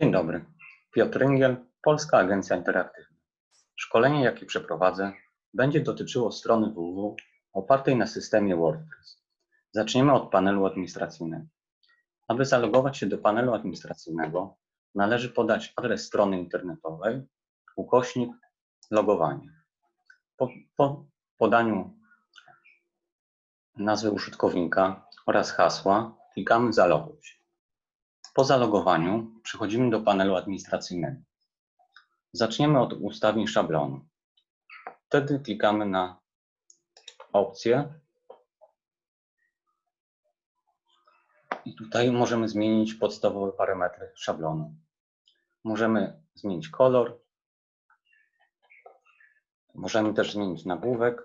Dzień dobry. Piotr Ringiel, Polska Agencja Interaktywna. Szkolenie, jakie przeprowadzę, będzie dotyczyło strony www opartej na systemie WordPress. Zaczniemy od panelu administracyjnego. Aby zalogować się do panelu administracyjnego, należy podać adres strony internetowej, ukośnik logowanie. Po, po podaniu nazwy użytkownika oraz hasła klikamy zaloguj się. Po zalogowaniu przechodzimy do panelu administracyjnego. Zaczniemy od ustawień szablonu. Wtedy klikamy na opcję i tutaj możemy zmienić podstawowe parametry szablonu. Możemy zmienić kolor, możemy też zmienić nagłówek.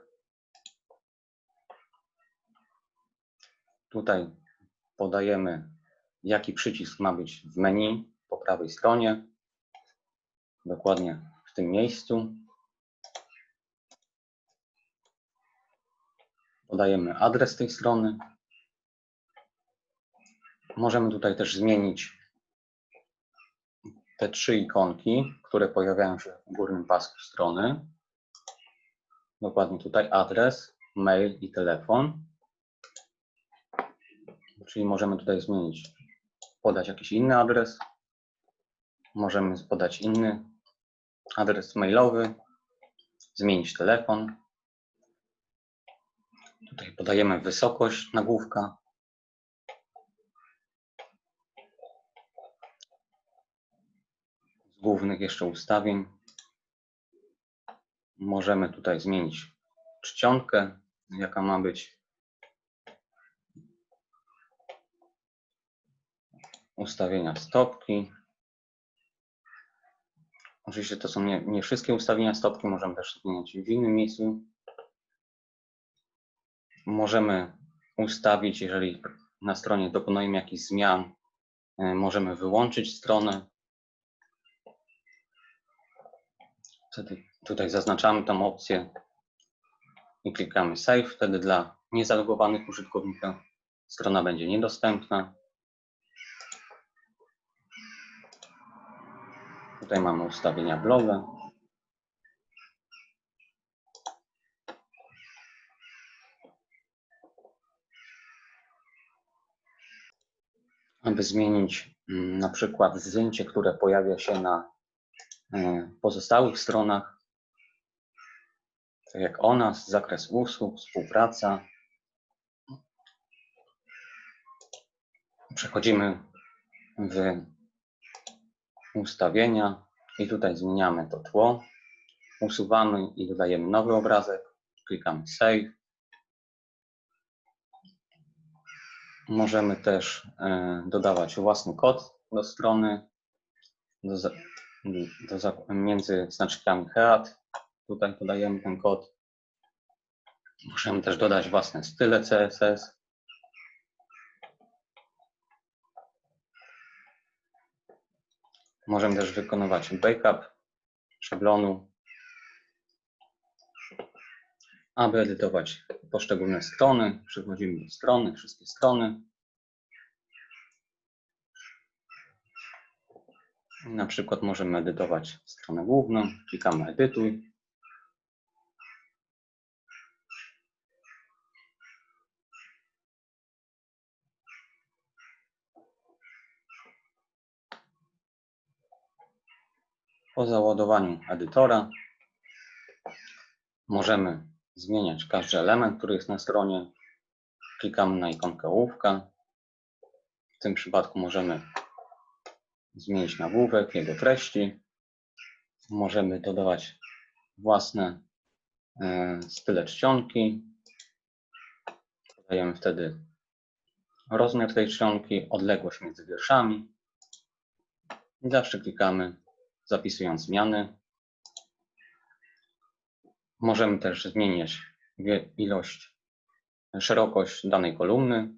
Tutaj podajemy jaki przycisk ma być w menu po prawej stronie, dokładnie w tym miejscu. Podajemy adres tej strony. Możemy tutaj też zmienić te trzy ikonki, które pojawiają się w górnym pasku strony. Dokładnie tutaj adres, mail i telefon. Czyli możemy tutaj zmienić podać jakiś inny adres. Możemy podać inny adres mailowy, zmienić telefon. Tutaj podajemy wysokość nagłówka. Z głównych jeszcze ustawień możemy tutaj zmienić czcionkę, jaka ma być ustawienia stopki. Oczywiście to są nie, nie wszystkie ustawienia stopki, możemy też zmieniać w innym miejscu. Możemy ustawić, jeżeli na stronie dokonujemy jakichś zmian, e, możemy wyłączyć stronę. Wtedy tutaj zaznaczamy tą opcję i klikamy Save. Wtedy dla niezalogowanych użytkowników strona będzie niedostępna. Tutaj mamy ustawienia bloga. Aby zmienić mm, na przykład zdjęcie, które pojawia się na e, pozostałych stronach, tak jak o nas, zakres usług, współpraca. Przechodzimy w ustawienia i tutaj zmieniamy to tło. Usuwamy i dodajemy nowy obrazek. Klikamy Save. Możemy też e, dodawać własny kod do strony, do, do, między znaczkami HEAD. Tutaj podajemy ten kod. Możemy też dodać własne style CSS. Możemy też wykonywać backup szablonu, aby edytować poszczególne strony. Przechodzimy do strony, wszystkie strony. Na przykład możemy edytować stronę główną, klikamy edytuj. Po załadowaniu edytora możemy zmieniać każdy element, który jest na stronie. Klikamy na ikonkę ołówka. W tym przypadku możemy zmienić nagłówek, jego treści. Możemy dodawać własne e, style czcionki. Podajemy wtedy rozmiar tej czcionki, odległość między wierszami. I zawsze klikamy zapisując zmiany. Możemy też zmieniać ilość, szerokość danej kolumny.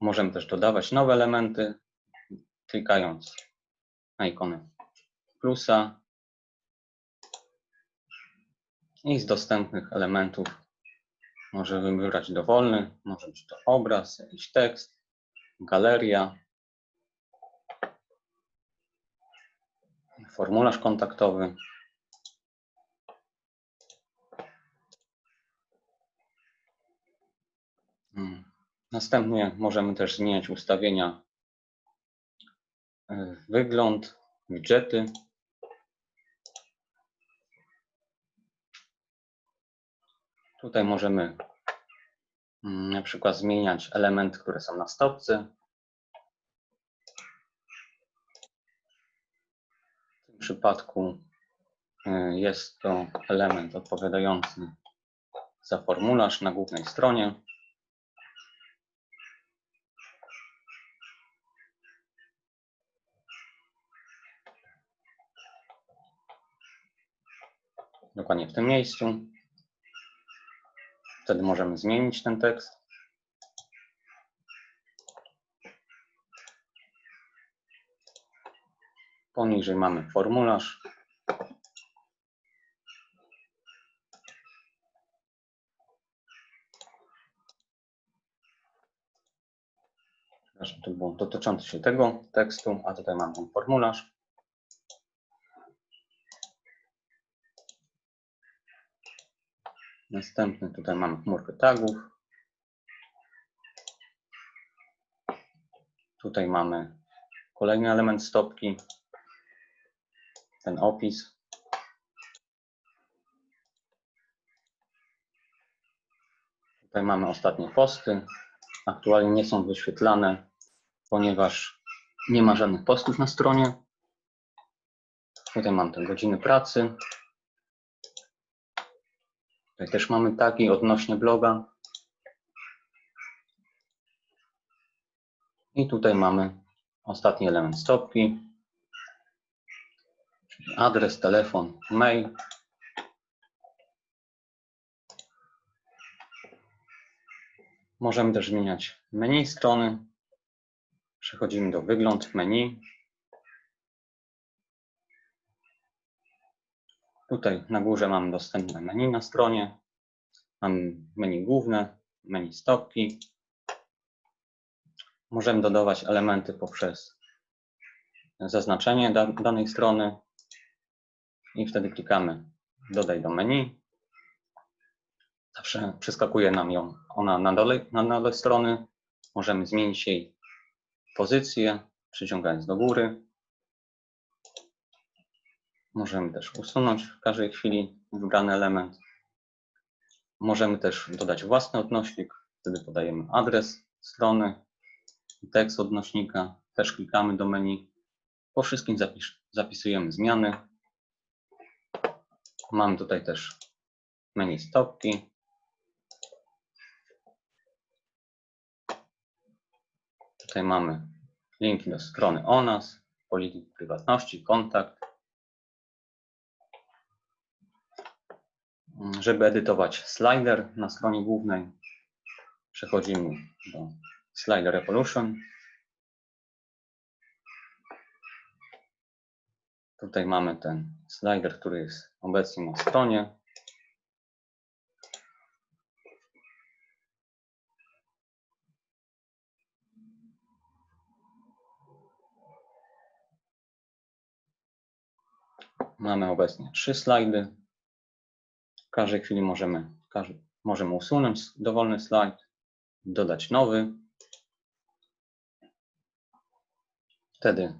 Możemy też dodawać nowe elementy, klikając na ikonę plusa. I z dostępnych elementów możemy wybrać dowolny, może być to obraz, jakiś tekst, galeria, formularz kontaktowy. Mm. Następnie możemy też zmieniać ustawienia e, wygląd, widgety. Tutaj możemy mm, na przykład zmieniać elementy, które są na stopce. W tym przypadku y, jest to element odpowiadający za formularz na głównej stronie. Dokładnie w tym miejscu. Wtedy możemy zmienić ten tekst. Poniżej mamy formularz. Przepraszam, to było dotyczące się tego tekstu, a tutaj mamy ten formularz. Następny tutaj mamy chmurkę tagów. Tutaj mamy kolejny element stopki, ten opis. Tutaj mamy ostatnie posty. Aktualnie nie są wyświetlane, ponieważ nie ma żadnych postów na stronie. Tutaj mam te godziny pracy. Tutaj też mamy tagi odnośnie bloga. I tutaj mamy ostatni element stopki, adres, telefon, mail. Możemy też zmieniać menu strony. Przechodzimy do wygląd menu. Tutaj na górze mamy dostępne menu na stronie. Mamy menu główne, menu stopki. Możemy dodawać elementy poprzez zaznaczenie da danej strony i wtedy klikamy dodaj do menu. Zawsze przeskakuje nam ją ona na dole, na dole strony. Możemy zmienić jej pozycję, przyciągając do góry. Możemy też usunąć w każdej chwili wybrany element. Możemy też dodać własny odnośnik. Wtedy podajemy adres strony, tekst odnośnika. Też klikamy do menu. Po wszystkim zapis zapisujemy zmiany. Mamy tutaj też menu stopki. Tutaj mamy linki do strony o nas, polityki prywatności, kontakt. Żeby edytować slider na stronie głównej, przechodzimy do Slider Evolution. Tutaj mamy ten slider, który jest obecnie na stronie. Mamy obecnie trzy slajdy. W każdej chwili możemy, każdy, możemy usunąć dowolny slajd, dodać nowy. Wtedy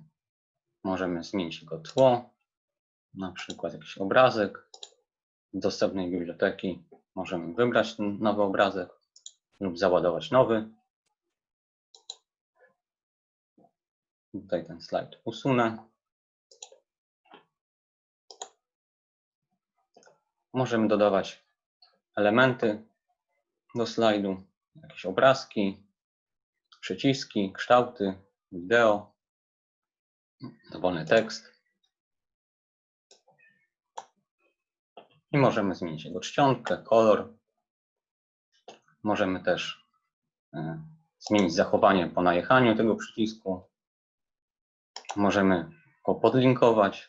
możemy zmienić jego tło, na przykład jakiś obrazek. Z dostępnej biblioteki możemy wybrać ten nowy obrazek lub załadować nowy. Tutaj ten slajd usunę. Możemy dodawać elementy do slajdu, jakieś obrazki, przyciski, kształty, wideo, dowolny tekst. I możemy zmienić jego czcionkę, kolor. Możemy też e, zmienić zachowanie po najechaniu tego przycisku. Możemy go podlinkować.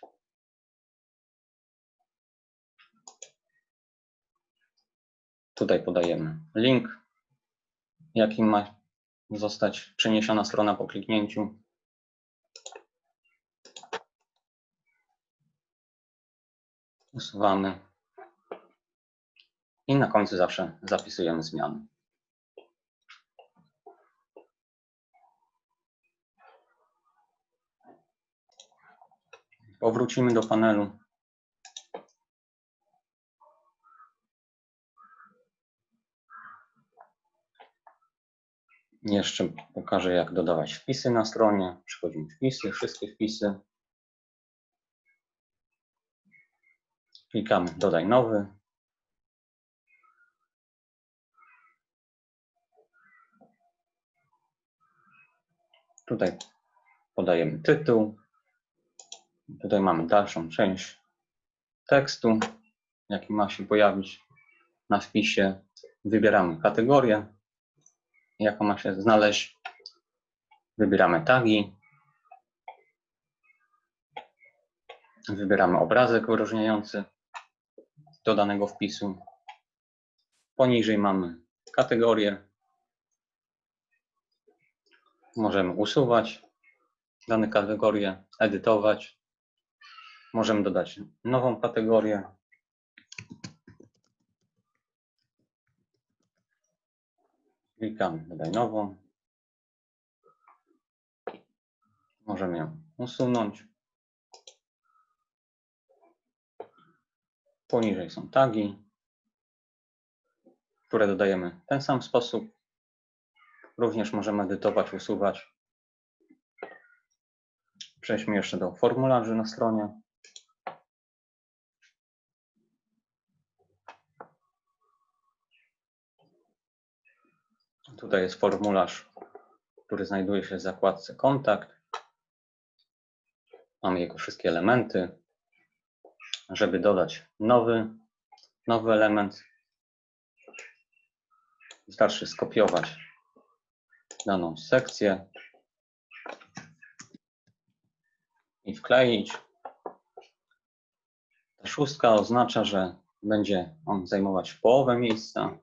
Tutaj podajemy link, jaki ma zostać przeniesiona strona po kliknięciu. Usuwamy. I na końcu zawsze zapisujemy zmiany. Powrócimy do panelu. Jeszcze pokażę, jak dodawać wpisy na stronie. Przechodzimy wpisy, wszystkie wpisy. Klikamy dodaj nowy. Tutaj podajemy tytuł. Tutaj mamy dalszą część tekstu, jaki ma się pojawić na wpisie. Wybieramy kategorię, jaką ma się znaleźć. Wybieramy tagi. Wybieramy obrazek wyróżniający do danego wpisu. Poniżej mamy kategorię. Możemy usuwać dane kategorie, edytować. Możemy dodać nową kategorię. Klikamy dodaj nową. Możemy ją usunąć. Poniżej są tagi, które dodajemy w ten sam sposób. Również możemy edytować, usuwać. Przejdźmy jeszcze do formularzy na stronie. Tutaj jest formularz, który znajduje się w zakładce Kontakt. Mamy jego wszystkie elementy. Żeby dodać nowy, nowy element, wystarczy skopiować daną sekcję i wkleić. Ta szóstka oznacza, że będzie on zajmować połowę miejsca,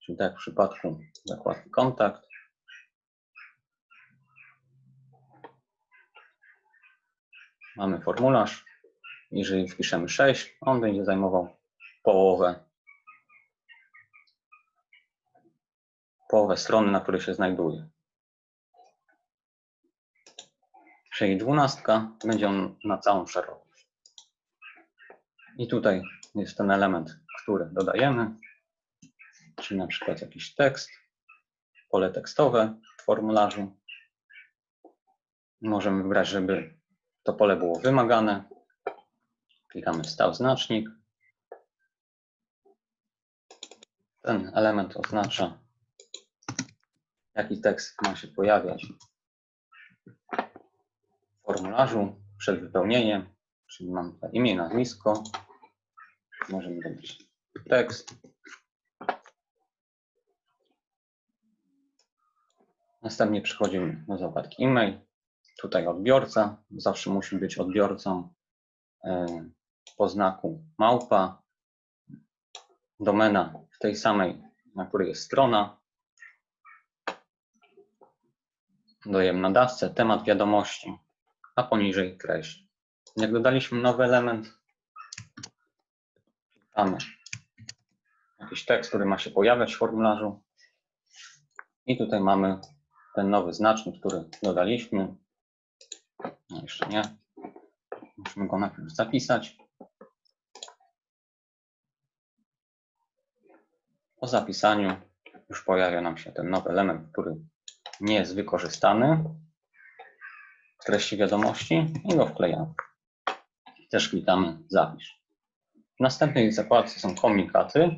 czyli tak w przypadku zakładki kontakt. Mamy formularz. Jeżeli wpiszemy 6, on będzie zajmował połowę, połowę strony, na której się znajduje. Czyli dwunastka będzie on na całą szerokość. I tutaj jest ten element, który dodajemy, czyli na przykład jakiś tekst, pole tekstowe w formularzu. Możemy wybrać, żeby to pole było wymagane. Klikamy wstaw znacznik. Ten element oznacza, jaki tekst ma się pojawiać w formularzu przed wypełnieniem, czyli mam tutaj imię, nazwisko. Możemy dodać tekst. Następnie przechodzimy do zakładki e-mail. Tutaj odbiorca. Zawsze musi być odbiorcą e, po znaku małpa. Domena w tej samej, na której jest strona. Dodajemy nadawcę, temat wiadomości, a poniżej treść. Jak dodaliśmy nowy element, mamy jakiś tekst, który ma się pojawiać w formularzu. I tutaj mamy ten nowy znacznik, który dodaliśmy. No jeszcze nie. Musimy go najpierw zapisać. Po zapisaniu już pojawia nam się ten nowy element, który nie jest wykorzystany w treści wiadomości i go wklejamy. Też klikamy zapisz. W następnej zakładce są komunikaty,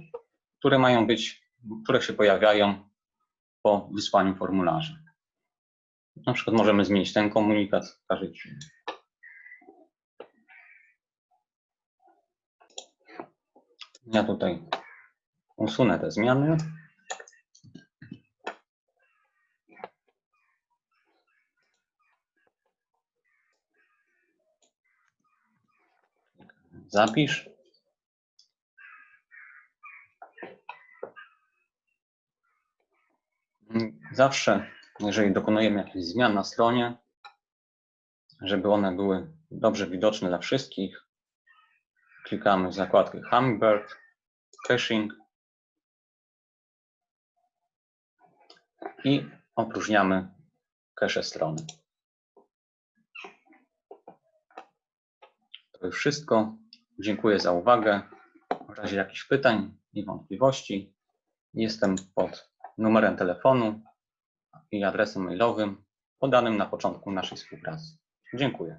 które mają być, które się pojawiają po wysłaniu formularzy. Na przykład możemy zmienić ten komunikat w każdej. Ja tutaj usunę te zmiany. Zapisz. Zawsze, jeżeli dokonujemy jakichś zmian na stronie, żeby one były dobrze widoczne dla wszystkich, Klikamy w zakładkę Hummingbird, Caching i opróżniamy cache strony. To już wszystko. Dziękuję za uwagę. W razie jakichś pytań i wątpliwości jestem pod numerem telefonu i adresem mailowym podanym na początku naszej współpracy. Dziękuję.